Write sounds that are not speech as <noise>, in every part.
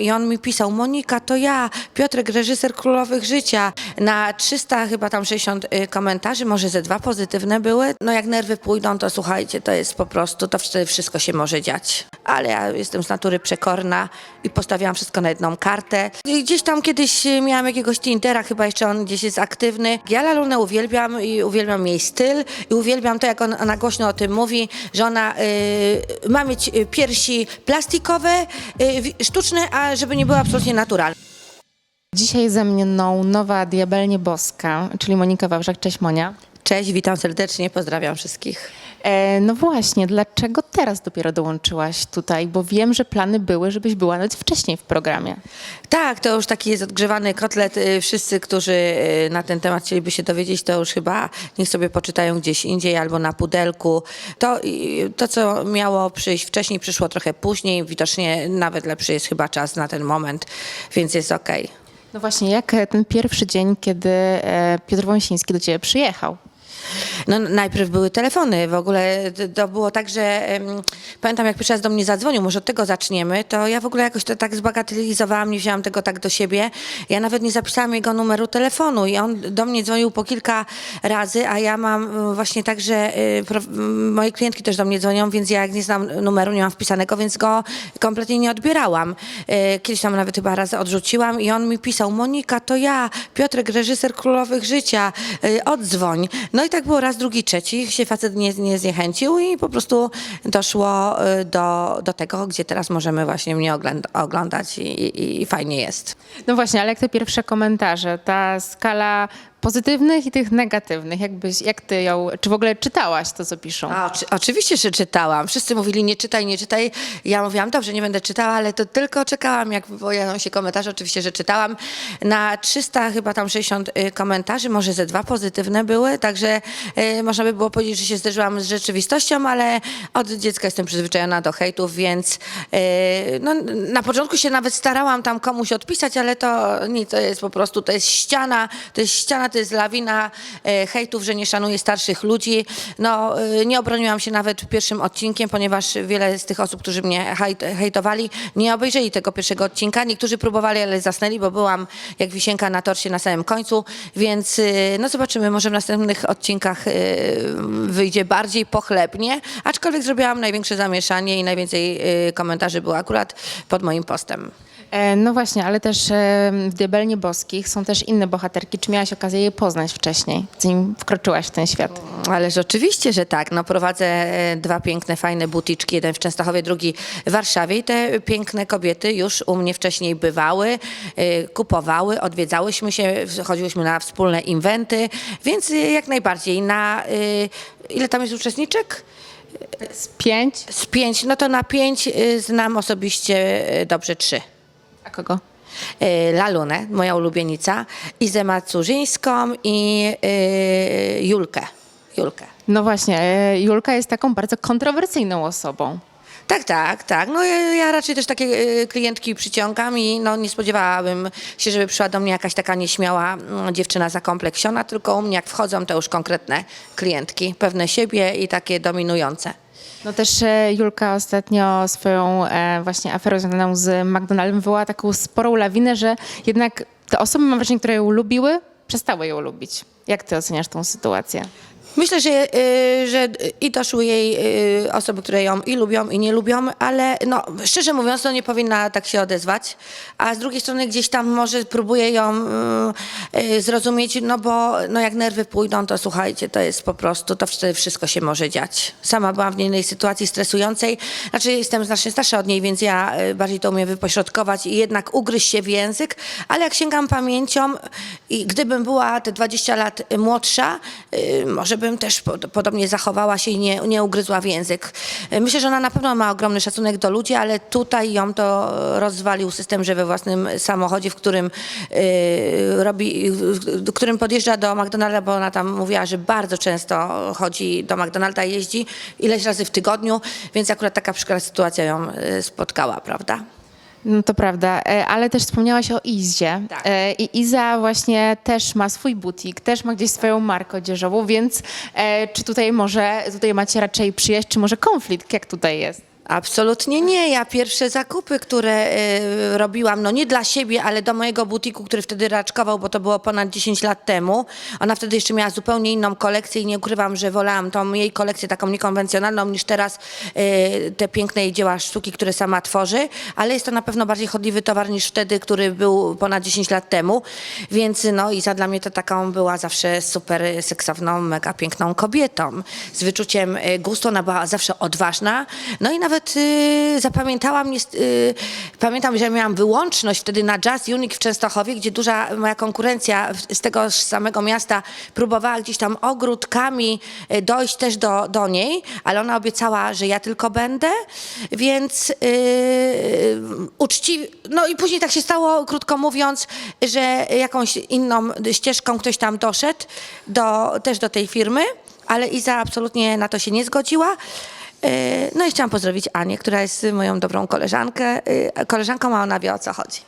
I on mi pisał, Monika, to ja, Piotrek, reżyser Królowych Życia. Na 300 chyba tam 60 y, komentarzy, może ze dwa pozytywne były. No jak nerwy pójdą, to słuchajcie, to jest po prostu, to wtedy wszystko się może dziać. Ale ja jestem z natury przekorna i postawiłam wszystko na jedną kartę. I gdzieś tam kiedyś y, miałam jakiegoś Tindera, chyba jeszcze on gdzieś jest aktywny. Ja Lalunę uwielbiam i uwielbiam jej styl i uwielbiam to, jak on, ona głośno o tym mówi, że ona y, ma mieć y, piersi plastikowe, y, sztuczne, a żeby nie były absolutnie naturalne. Dzisiaj ze mną nowa diabelnie boska, czyli Monika Wawrzak. Cześć Monia. Cześć, witam serdecznie, pozdrawiam wszystkich. E, no właśnie, dlaczego teraz dopiero dołączyłaś tutaj? Bo wiem, że plany były, żebyś była nawet wcześniej w programie. Tak, to już taki jest odgrzewany kotlet. Y, Wszyscy, którzy y, na ten temat chcieliby się dowiedzieć, to już chyba niech sobie poczytają gdzieś indziej albo na pudelku. To, y, to co miało przyjść wcześniej, przyszło trochę później. Widocznie nawet lepszy jest chyba czas na ten moment, więc jest okej. No właśnie, jak ten pierwszy dzień, kiedy e, Piotr Wąsiński do ciebie przyjechał? No najpierw były telefony, w ogóle to było tak, że pamiętam jak pierwszy raz do mnie zadzwonił, może od tego zaczniemy, to ja w ogóle jakoś to tak zbagatelizowałam, nie wzięłam tego tak do siebie. Ja nawet nie zapisałam jego numeru telefonu i on do mnie dzwonił po kilka razy, a ja mam y, właśnie tak, że y, pro, moje klientki też do mnie dzwonią, więc ja jak nie znam numeru, nie mam wpisanego, więc go kompletnie nie odbierałam. Y, Kiedyś tam nawet chyba raz odrzuciłam i on mi pisał, Monika, to ja, Piotrek, reżyser Królowych Życia, y, odzwoń. No i tak było raz, drugi, trzeci, się facet nie, nie zniechęcił i po prostu doszło y, do, do tego, gdzie teraz możemy właśnie mnie ogląd- oglądać i, i, i fajnie jest. No właśnie, ale jak te pierwsze komentarze, ta skala pozytywnych i tych negatywnych, jakbyś, jak ty ją, czy w ogóle czytałaś to, co piszą? A, oczy- oczywiście, że czytałam. Wszyscy mówili, nie czytaj, nie czytaj. Ja mówiłam, dobrze, nie będę czytała, ale to tylko czekałam, jak pojawią się komentarze. Oczywiście, że czytałam. Na 300 chyba tam 60 y, komentarzy, może ze dwa pozytywne były, także y, można by było powiedzieć, że się zderzyłam z rzeczywistością, ale od dziecka jestem przyzwyczajona do hejtów, więc y, no, na początku się nawet starałam tam komuś odpisać, ale to nie, to jest po prostu, to jest ściana, to jest ściana, jest lawina e, hejtów, że nie szanuję starszych ludzi. No, e, nie obroniłam się nawet pierwszym odcinkiem, ponieważ wiele z tych osób, którzy mnie hejt, hejtowali, nie obejrzeli tego pierwszego odcinka. Niektórzy próbowali, ale zasnęli, bo byłam jak wisienka na torcie na samym końcu, więc e, no zobaczymy, może w następnych odcinkach wyjdzie bardziej pochlebnie, aczkolwiek zrobiłam największe zamieszanie i najwięcej komentarzy było akurat pod moim postem. E, no właśnie, ale też e, w Diabelnie Boskich są też inne bohaterki. Czy miałaś okazję je poznać wcześniej, zanim wkroczyłaś w ten świat? Ależ oczywiście, że tak. No, prowadzę e, dwa piękne, fajne buticzki, jeden w Częstochowie, drugi w Warszawie i te piękne kobiety już u mnie wcześniej bywały, kupowały, odwiedzałyśmy się, chodziłyśmy na wspólne inwenty, więc jak najbardziej na... Ile tam jest uczestniczek? Z pięć? Z pięć. No to na pięć znam osobiście dobrze trzy. A kogo? E, Lalunę, moja ulubienica, Izę Macurzyńską i e, Julkę. Julkę. No właśnie, e, Julka jest taką bardzo kontrowersyjną osobą. Tak, tak, tak. No ja, ja raczej też takie y, klientki przyciągam i no, nie spodziewałabym się, żeby przyszła do mnie jakaś taka nieśmiała mm, dziewczyna zakompleksiona, tylko u mnie jak wchodzą to już konkretne klientki, pewne siebie i takie dominujące. No też e, Julka ostatnio swoją e, właśnie aferą związaną z McDonaldem wywołała taką sporą lawinę, że jednak te osoby, mam wrażenie, które ją lubiły, przestały ją lubić. Jak ty oceniasz tą sytuację? Myślę, że, y, że i jej y, osoby, które ją i lubią, i nie lubią, ale no, szczerze mówiąc, no nie powinna tak się odezwać. A z drugiej strony gdzieś tam może próbuje ją y, y, zrozumieć, no bo no jak nerwy pójdą, to słuchajcie, to jest po prostu, to wtedy wszystko się może dziać. Sama byłam w innej sytuacji stresującej, znaczy jestem znacznie starsza od niej, więc ja bardziej to umiem wypośrodkować i jednak ugryźć się w język, ale jak sięgam pamięcią i gdybym była te 20 lat młodsza, może bym też pod, podobnie zachowała się i nie, nie ugryzła w język. Y, Myślę, że ona na pewno ma ogromny szacunek do ludzi, ale tutaj ją to rozwalił system, że we własnym samochodzie, w którym y, robi, w którym podjeżdża do McDonalda, bo ona tam mówiła, że bardzo często chodzi do McDonalda, jeździ ileś razy w tygodniu, więc akurat taka przykra sytuacja ją y, spotkała, prawda? No to prawda, e, ale też wspomniałaś o Izie. Tak. E, I Iza właśnie też ma swój butik, też ma gdzieś swoją markę odzieżową, więc e, czy tutaj może, tutaj macie raczej przyjaźń, czy może konflikt, jak tutaj jest? Absolutnie nie. Ja pierwsze zakupy, które e, robiłam, no nie dla siebie, ale do mojego butiku, który wtedy raczkował, bo to było ponad 10 lat temu. Ona wtedy jeszcze miała zupełnie inną kolekcję i nie ukrywam, że wolałam tą jej kolekcję taką niekonwencjonalną niż teraz e, te piękne jej dzieła sztuki, które sama tworzy, ale jest to na pewno bardziej chodliwy towar niż wtedy, który był ponad 10 lat temu. Więc no Iza dla mnie to taką była zawsze super seksowną, mega piękną kobietą. Z wyczuciem e, gustu, ona była zawsze odważna. No i nawet y, zapamiętałam, y, pamiętam, że miałam wyłączność wtedy na Jazz Unique w Częstochowie, gdzie duża moja konkurencja z tego samego miasta próbowała gdzieś tam ogródkami y, dojść też do, do niej, ale ona obiecała, że ja tylko będę, więc y, uczciwie, no i później tak się stało, krótko mówiąc, że jakąś inną ścieżką ktoś tam doszedł, do, też do tej firmy, ale Iza absolutnie na to się nie zgodziła. E, No i chciałam pozdrowić Anię, która jest moją dobrą koleżankę, e, koleżanką, a ona wie o co chodzi.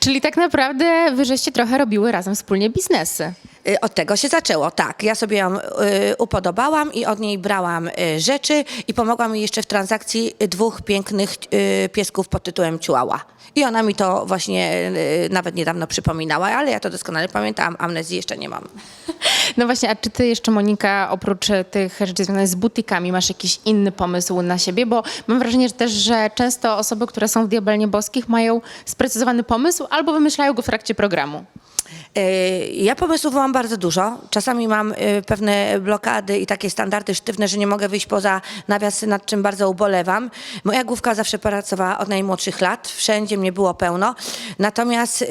Czyli tak naprawdę wy żeście trochę robiły razem wspólnie biznesy. E, Od tego się zaczęło, tak. Ja sobie ją e, upodobałam i od niej brałam e, rzeczy i pomogłam mi jeszcze w transakcji dwóch pięknych piesków pod tytułem Chihuahua. I ona mi to właśnie nawet niedawno przypominała, ale ja to doskonale pamiętam, amnezji jeszcze nie mam. <laughs> No właśnie, a czy ty jeszcze, Monika, oprócz e, tych rzeczy związanych z butikami, masz jakiś inny pomysł na siebie? Bo mam wrażenie że też, że często osoby, które są w Diabelnie Boskich mają sprecyzowany pomysł albo wymyślają go w trakcie programu. E, Ja pomysłów mam bardzo dużo. Czasami mam e, pewne blokady i takie standardy sztywne, że nie mogę wyjść poza nawias, nad czym bardzo ubolewam. Moja główka zawsze pracowała od najmłodszych lat. Wszędzie mnie było pełno. Natomiast e,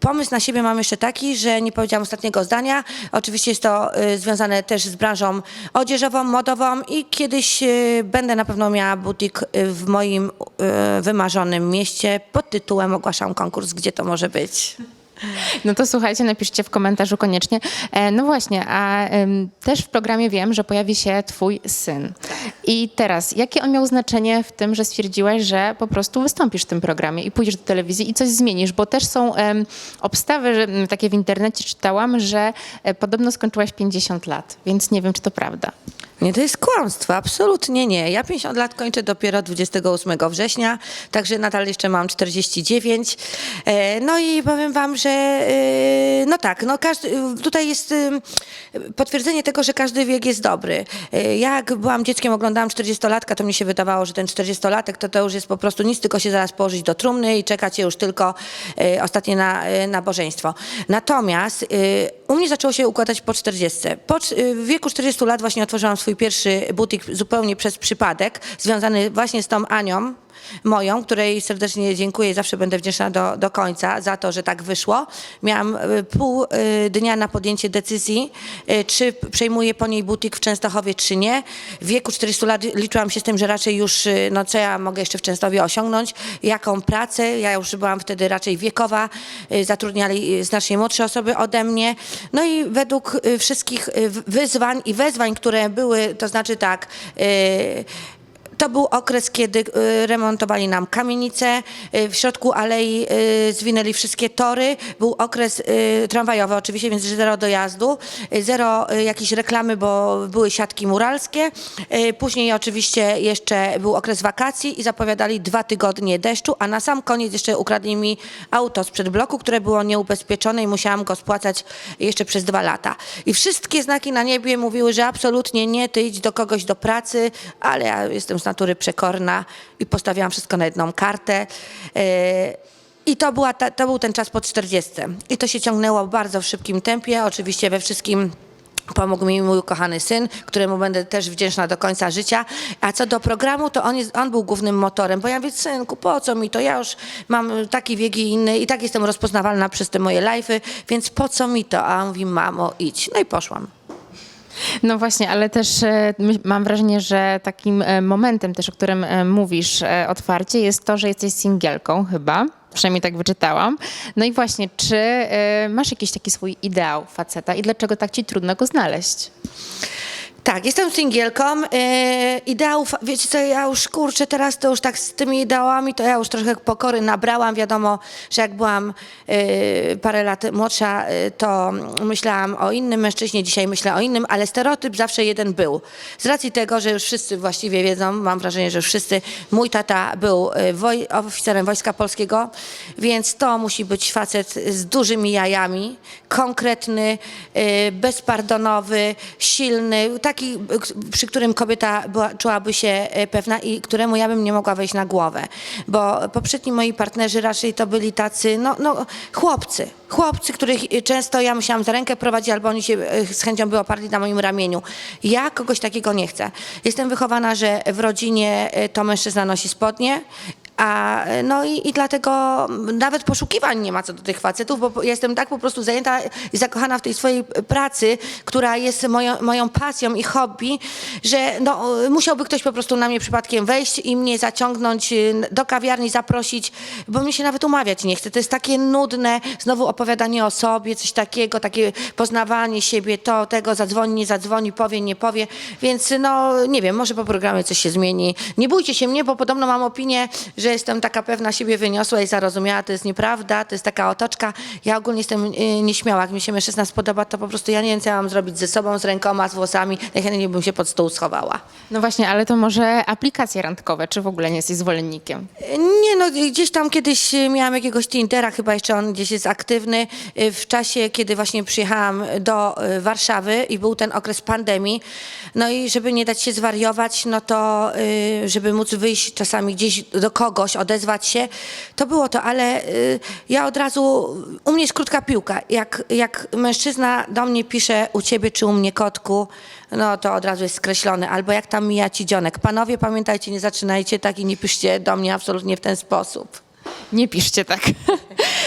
pomysł na siebie mam jeszcze taki, że nie powiedziałam ostatniego zdania. Oczywiście jest to związane też z branżą odzieżową, modową i kiedyś będę na pewno miała butik w moim wymarzonym mieście pod tytułem ogłaszam konkurs, gdzie to może być. No to słuchajcie, napiszcie w komentarzu koniecznie. E, no właśnie, a też w programie wiem, że pojawi się twój syn. I teraz, jakie on miał znaczenie w tym, że stwierdziłaś, że po prostu wystąpisz w tym programie i pójdziesz do telewizji i coś zmienisz? Bo też są obstawy, że, takie w internecie czytałam, że e, podobno skończyłaś 50 lat, więc nie wiem, czy to prawda. Nie, to jest kłamstwo, absolutnie nie. Ja 50 lat kończę dopiero 28 września, także nadal jeszcze mam 49. E, No i powiem wam, że e, no tak, no każdy, tutaj jest potwierdzenie tego, że każdy wiek jest dobry. E, Ja jak byłam dzieckiem, oglądałam 40-latka, to mi się wydawało, że ten 40-latek to to już jest po prostu nic, tylko się zaraz położyć do trumny i czekać już tylko ostatnie na, nabożeństwo. Natomiast e, u mnie zaczęło się układać po 40. Po, y, w wieku 40 lat właśnie otworzyłam swój pierwszy butik zupełnie przez przypadek, związany właśnie z tą Anią, moją, której serdecznie dziękuję i zawsze będę wdzięczna do, do końca za to, że tak wyszło. Miałam y, pół y, dnia na podjęcie decyzji, y, czy przejmuję po niej butik w Częstochowie, czy nie. W wieku 40 lat liczyłam się z tym, że raczej już, no co ja mogę jeszcze w Częstochowie osiągnąć, jaką pracę. Ja już byłam wtedy raczej wiekowa, zatrudniali znacznie młodsze osoby ode mnie. No i według wszystkich wyzwań i wezwań, które były, to znaczy tak, to był okres, kiedy y, remontowali nam kamienicę, y, w środku alei y, zwinęli wszystkie tory. Był okres tramwajowy oczywiście, więc zero dojazdu, zero jakiejś reklamy, bo były siatki muralskie. Później oczywiście jeszcze był okres wakacji i zapowiadali dwa tygodnie deszczu, a na sam koniec jeszcze ukradli mi auto sprzed bloku, które było nieubezpieczone i musiałam go spłacać jeszcze przez dwa lata. I wszystkie znaki na niebie mówiły, że absolutnie nie, ty idź do kogoś do pracy, ale ja jestem z natury przekorna i postawiłam wszystko na jedną kartę. Yy, I to, była ta, to był ten czas po 40. I to się ciągnęło bardzo w szybkim tempie, oczywiście we wszystkim. Pomógł mi mój ukochany syn, któremu będę też wdzięczna do końca życia. A co do programu, to on, jest, on był głównym motorem, bo ja mówię, synku, po co mi to? Ja już mam taki wiek i inny i tak jestem rozpoznawalna przez te moje live'y, więc po co mi to? A on mówi, mamo, idź. No i poszłam. No właśnie, ale też e, mam wrażenie, że takim e, momentem też, o którym e, mówisz otwarcie, jest to, że jesteś singielką chyba. Przynajmniej tak wyczytałam. No i właśnie, czy masz jakiś taki swój ideał faceta i dlaczego tak ci trudno go znaleźć? Tak, jestem singielką. E, ideałów, wiecie co, ja już kurczę, teraz to już tak z tymi ideałami, to ja już trochę pokory nabrałam. Wiadomo, że jak byłam e, parę lat młodsza, e, to myślałam o innym mężczyźnie, dzisiaj myślę o innym, ale stereotyp zawsze jeden był. Z racji tego, że już wszyscy właściwie wiedzą, mam wrażenie, że wszyscy, mój tata był woj, oficerem Wojska Polskiego, więc to musi być facet z dużymi jajami, konkretny, e, bezpardonowy, silny, taki, przy którym kobieta była, czułaby się e, pewna i któremu ja bym nie mogła wejść na głowę. Bo poprzedni moi partnerzy raczej to byli tacy, no, no chłopcy. Chłopcy, których e, często ja musiałam za rękę prowadzić, albo oni się e, z chęcią by oparli na moim ramieniu. Ja kogoś takiego nie chcę. Jestem wychowana, że w rodzinie to mężczyzna nosi spodnie, a no i, i dlatego nawet poszukiwań nie ma co do tych facetów, bo jestem tak po prostu zajęta i zakochana w tej swojej pracy, która jest moją, moją pasją i hobby, że no, musiałby ktoś po prostu na mnie przypadkiem wejść i mnie zaciągnąć y, do kawiarni, zaprosić, bo mi się nawet umawiać nie chce. To jest takie nudne, znowu opowiadanie o sobie, coś takiego, takie poznawanie siebie, to, tego, zadzwoni, nie zadzwoni, powie, nie powie, więc no nie wiem, może po programie coś się zmieni. Nie bójcie się mnie, bo podobno mam opinię, że jestem taka pewna siebie wyniosła i zarozumiała, to jest nieprawda, to jest taka otoczka. Ja ogólnie jestem y, nieśmiała, jak mi się mężczyzna spodoba, to po prostu ja nie wiem, co ja mam zrobić ze sobą, z rękoma, z włosami, najchętniej bym się pod stół schowała. No właśnie, ale to może aplikacje randkowe, czy w ogóle nie jesteś zwolennikiem? Nie no, gdzieś tam kiedyś e, miałam jakiegoś Tindera, chyba jeszcze on gdzieś jest aktywny, e, w czasie, kiedy właśnie przyjechałam do Warszawy i był ten okres pandemii. No i żeby nie dać się zwariować, no to żeby móc wyjść czasami gdzieś do kogoś, odezwać się, to było to, ale e, ja od razu, u mnie jest krótka piłka. Jak, jak mężczyzna do mnie pisze u ciebie czy u mnie kotku, no to od razu jest skreślony. Albo jak tam mija ci dzionek. Panowie, pamiętajcie, nie zaczynajcie tak i nie piszcie do mnie absolutnie w ten sposób. Nie piszcie tak. <laughs>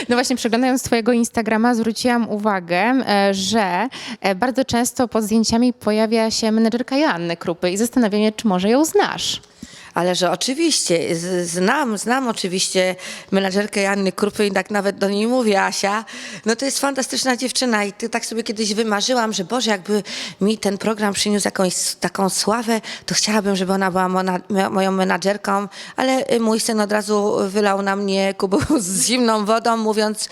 No właśnie, przeglądając twojego Instagrama zwróciłam uwagę, e, że e, bardzo często pod zdjęciami pojawia się menedżerka Joanny Krupy i zastanawiam się, czy może ją znasz. Ale że oczywiście, znam, znam oczywiście menadżerkę Janny Krupy i tak nawet do niej mówię, Asia. No to jest fantastyczna dziewczyna i ty tak sobie kiedyś wymarzyłam, że Boże, jakby mi ten program przyniósł jakąś taką sławę, to chciałabym, żeby ona była mona, mo- moją menadżerką, ale y, mój syn od razu wylał na mnie kubą z zimną wodą, mówiąc,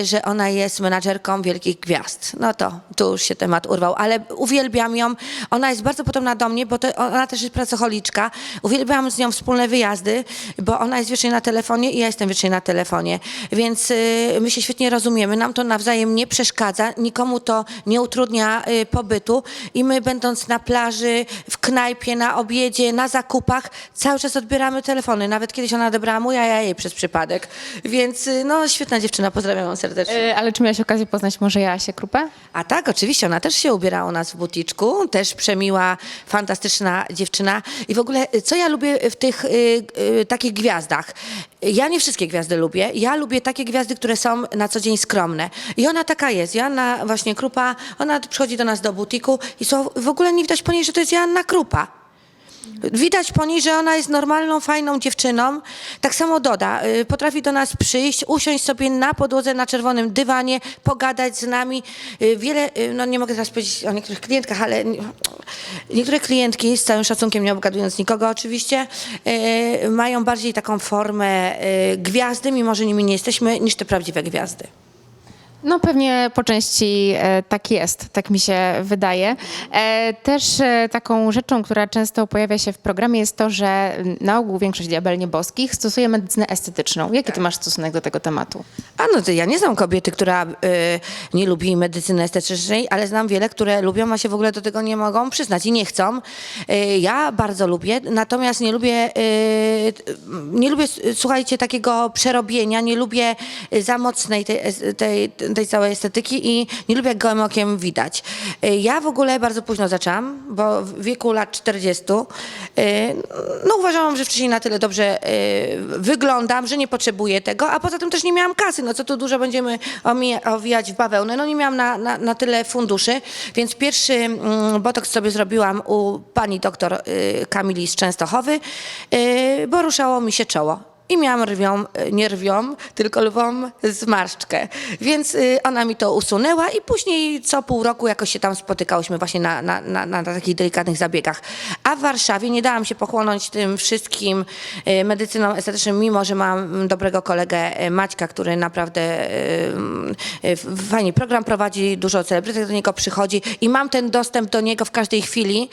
y, że ona jest menadżerką wielkich gwiazd. No to tu już się temat urwał, ale uwielbiam ją. Ona jest bardzo podobna do mnie, bo to, ona też jest pracocholiczka. Uwielbiam z nią wspólne wyjazdy, bo ona jest wiecznie na telefonie i ja jestem wiecznie na telefonie. Więc y, my się świetnie rozumiemy, nam to nawzajem nie przeszkadza, nikomu to nie utrudnia y, pobytu i my będąc na plaży, w knajpie, na obiedzie, na zakupach, cały czas odbieramy telefony. Nawet kiedyś ona odebrała mój, a ja jej przez przypadek. Więc y, no świetna dziewczyna, pozdrawiam ją serdecznie. E, Ale czy miałaś okazję poznać może Joasię Krupę? A tak, oczywiście, ona też się ubierała u nas w buticzku, też przemiła, fantastyczna dziewczyna. I w ogóle, co ja lubię w tych y, y, takich gwiazdach? Ja nie wszystkie gwiazdy lubię. Ja lubię takie gwiazdy, które są na co dzień skromne. I ona taka jest. Joanna właśnie Krupa, ona przychodzi do nas do butiku i są, w ogóle nie widać po niej, że to jest Joanna Krupa. Widać po niej, że ona jest normalną, fajną dziewczyną. Tak samo Doda. y, Potrafi do nas przyjść, usiąść sobie na podłodze, na czerwonym dywanie, pogadać z nami. Y, Wiele, y, no nie mogę teraz powiedzieć o niektórych klientkach, ale nie- niektóre klientki, z całym szacunkiem, nie obgadując nikogo oczywiście, mają bardziej taką formę gwiazdy, mimo że nimi nie jesteśmy, niż te prawdziwe gwiazdy. No pewnie po części e, tak jest, tak mi się wydaje. E, też e, taką rzeczą, która często pojawia się w programie jest to, że na ogół większość diabelnie boskich stosuje medycynę estetyczną. Jaki ty masz stosunek do tego tematu? A no to ja nie znam kobiety, która y, nie lubi medycyny estetycznej, ale znam wiele, które lubią, a się w ogóle do tego nie mogą przyznać i nie chcą. Y, ja bardzo lubię, natomiast nie lubię, y, nie lubię, słuchajcie, takiego przerobienia, nie lubię za mocnej tej, tej, tej całej estetyki i nie lubię jak gołym okiem widać. Y, ja w ogóle bardzo późno zaczęłam, bo w wieku lat 40, y, no uważałam, że wcześniej na tyle dobrze y, wyglądam, że nie potrzebuję tego, a poza tym też nie miałam kasy, no co tu dużo będziemy owijać w bawełnę, no nie miałam na, na, na tyle funduszy, więc pierwszy mm, botoks sobie zrobiłam u pani doktor Kamili z Częstochowy, bo ruszało mi się czoło. I miałam rwią, nie rwią, tylko lwą zmarszczkę. Więc y, ona mi to usunęła i później co pół roku jakoś się tam spotykałyśmy właśnie na, na, na, na takich delikatnych zabiegach. A w Warszawie nie dałam się pochłonąć tym wszystkim y, medycyną estetyczną, mimo że mam dobrego kolegę y, Maćka, który naprawdę fajnie program prowadzi, dużo celebrytek do niego przychodzi i mam ten dostęp do niego w każdej chwili.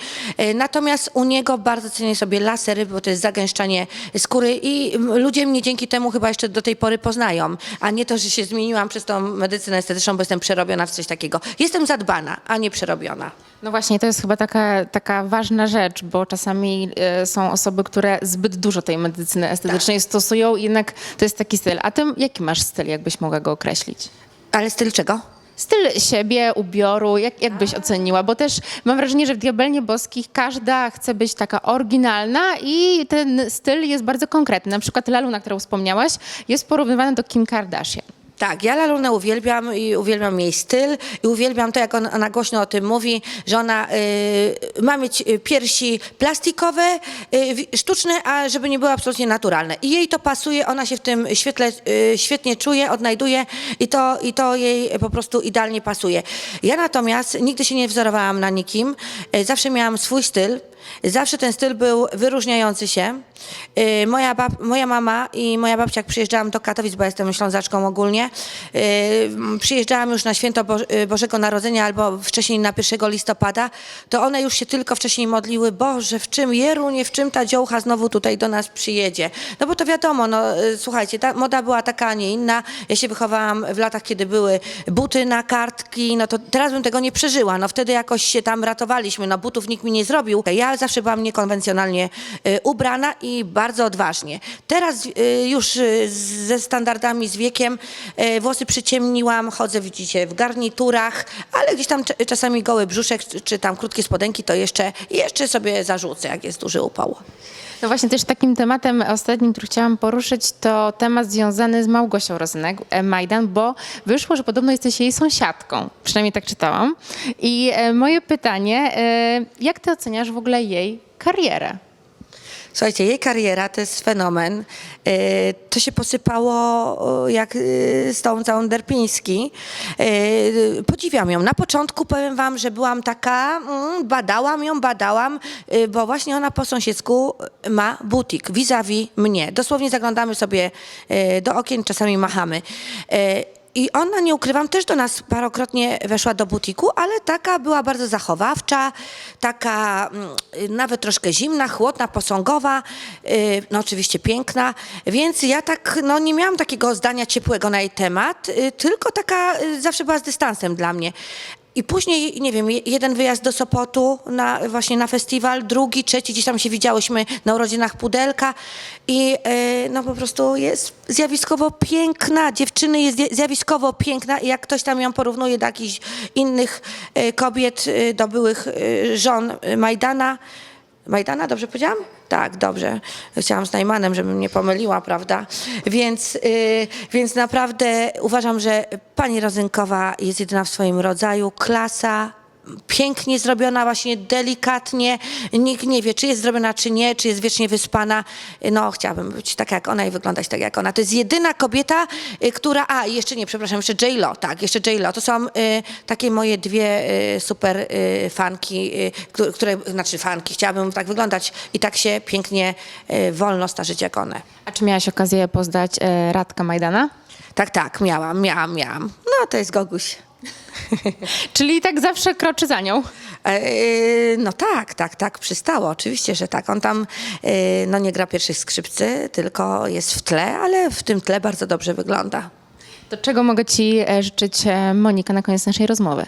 Natomiast u niego bardzo cenię sobie lasery, bo to jest zagęszczanie skóry i mm, ludzie mnie dzięki temu chyba jeszcze do tej pory poznają, a nie to, że się zmieniłam przez tą medycynę estetyczną, bo jestem przerobiona w coś takiego. Jestem zadbana, a nie przerobiona. No właśnie, to jest chyba taka, taka ważna rzecz, bo czasami e, są osoby, które zbyt dużo tej medycyny estetycznej stosują, jednak to jest taki styl. A ty jaki masz styl, jakbyś mogła go określić? Ale styl czego? Styl siebie, ubioru, jak, jak byś oceniła? Bo też mam wrażenie, że w Diabelnie Boskich każda chce być taka oryginalna i ten styl jest bardzo konkretny. Na przykład Lalu, na którą wspomniałaś, jest porównywany do Kim Kardashian. Tak, ja Lalunę uwielbiam i uwielbiam jej styl i uwielbiam to, jak on, ona głośno o tym mówi, że ona y, ma mieć y, piersi plastikowe, y, sztuczne, a żeby nie były absolutnie naturalne. I jej to pasuje, ona się w tym świetle y, świetnie czuje, odnajduje i to, i to jej po prostu idealnie pasuje. Ja natomiast nigdy się nie wzorowałam na nikim, y, zawsze miałam swój styl, Zawsze ten styl był wyróżniający się. Yy, Moja, bab, moja mama i moja babcia, jak przyjeżdżałam do Katowic, bo jestem ślązaczką ogólnie, yy, przyjeżdżałam już na święto yy, Bożego Narodzenia albo wcześniej na 1 listopada, to one już się tylko wcześniej modliły, Boże, w czym Jerunie, w czym ta dziołcha znowu tutaj do nas przyjedzie. No bo to wiadomo, no słuchajcie, ta moda była taka, a nie inna. Ja się wychowałam w latach, kiedy były buty na kartki, no to teraz bym tego nie przeżyła. No wtedy jakoś się tam ratowaliśmy, no butów nikt mi nie zrobił. Ja zawsze byłam niekonwencjonalnie y, ubrana i bardzo odważnie. Teraz y, już y, ze standardami, z wiekiem włosy przyciemniłam, chodzę, widzicie, w garniturach, ale gdzieś tam cz- czasami goły brzuszek, czy, czy tam krótkie spodenki, to jeszcze, jeszcze sobie zarzucę, jak jest duży upał. No właśnie też takim tematem ostatnim, który chciałam poruszyć, to temat związany z Małgosią Rozenek, e, Majdan, bo wyszło, że podobno jesteś jej sąsiadką. Przynajmniej tak czytałam. I e, moje pytanie, e, jak ty oceniasz w ogóle jej karierę? Słuchajcie, jej kariera to jest fenomen. E, To się posypało o, jak e, z tą całą Derpiński. E, Podziwiam ją. Na początku powiem wam, że byłam taka, mm, badałam ją, badałam, e, bo właśnie ona po sąsiedzku ma butik vis-a-vis mnie. Dosłownie zaglądamy sobie e, do okien, czasami machamy. I ona, nie ukrywam, też do nas parokrotnie weszła do butiku, ale taka była bardzo zachowawcza, taka mm, nawet troszkę zimna, chłodna, posągowa, y, no oczywiście piękna, więc ja tak, no nie miałam takiego zdania ciepłego na jej temat, y, tylko taka y, zawsze była z dystansem dla mnie. I później, nie wiem, je- jeden wyjazd do Sopotu na, właśnie na festiwal, drugi, trzeci, gdzieś tam się widziałyśmy na urodzinach Pudelka i e, no po prostu jest zjawiskowo piękna, dziewczyny jest zja- zjawiskowo piękna i jak ktoś tam ją porównuje do jakichś innych e, kobiet, e, do byłych żon Majdana, Majdana, dobrze powiedziałam? Tak, dobrze. Chciałam z Najmanem, żebym nie pomyliła, prawda? Więc, y, więc naprawdę uważam, że pani Rozynkowa jest jedyna w swoim rodzaju. Klasa, pięknie zrobiona, właśnie delikatnie. Nikt nie wie, czy jest zrobiona, czy nie, czy jest wiecznie wyspana. No, chciałabym być taka jak ona i wyglądać tak jak ona. To jest jedyna kobieta, y, która... A, jeszcze nie, przepraszam, jeszcze J-Lo, tak, jeszcze J-Lo. To są y, takie moje dwie y, super y, fanki, y, które, znaczy fanki, chciałabym tak wyglądać i tak się pięknie, y, wolno starzyć jak one. A czy miałaś okazję poznać e, Radka Majdana? Tak, tak, miałam, miałam, miałam. No, to jest Goguś. <laughs> Czyli tak zawsze kroczy za nią. E, No tak, tak, tak, przystało. Oczywiście, że tak. On tam e, no, nie gra pierwszych skrzypcy, tylko jest w tle, ale w tym tle bardzo dobrze wygląda. To czego mogę ci e, życzyć, e, Monika, na koniec naszej rozmowy?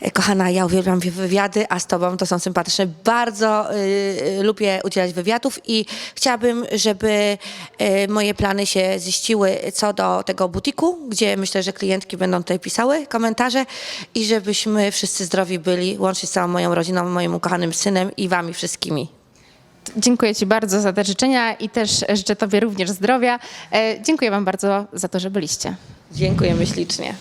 E, Kochana, ja uwielbiam wy- wywiady, a z tobą to są sympatyczne. Bardzo y, y, lubię udzielać wywiadów i chciałabym, żeby y, moje plany się ziściły co do tego butiku, gdzie myślę, że klientki będą tutaj pisały komentarze i żebyśmy wszyscy zdrowi byli, łącznie z całą moją rodziną, moim ukochanym synem i wami wszystkimi. Dziękuję Ci bardzo za te życzenia i też życzę Tobie również zdrowia. E, Dziękuję Wam bardzo za to, że byliście. Dziękujemy ślicznie.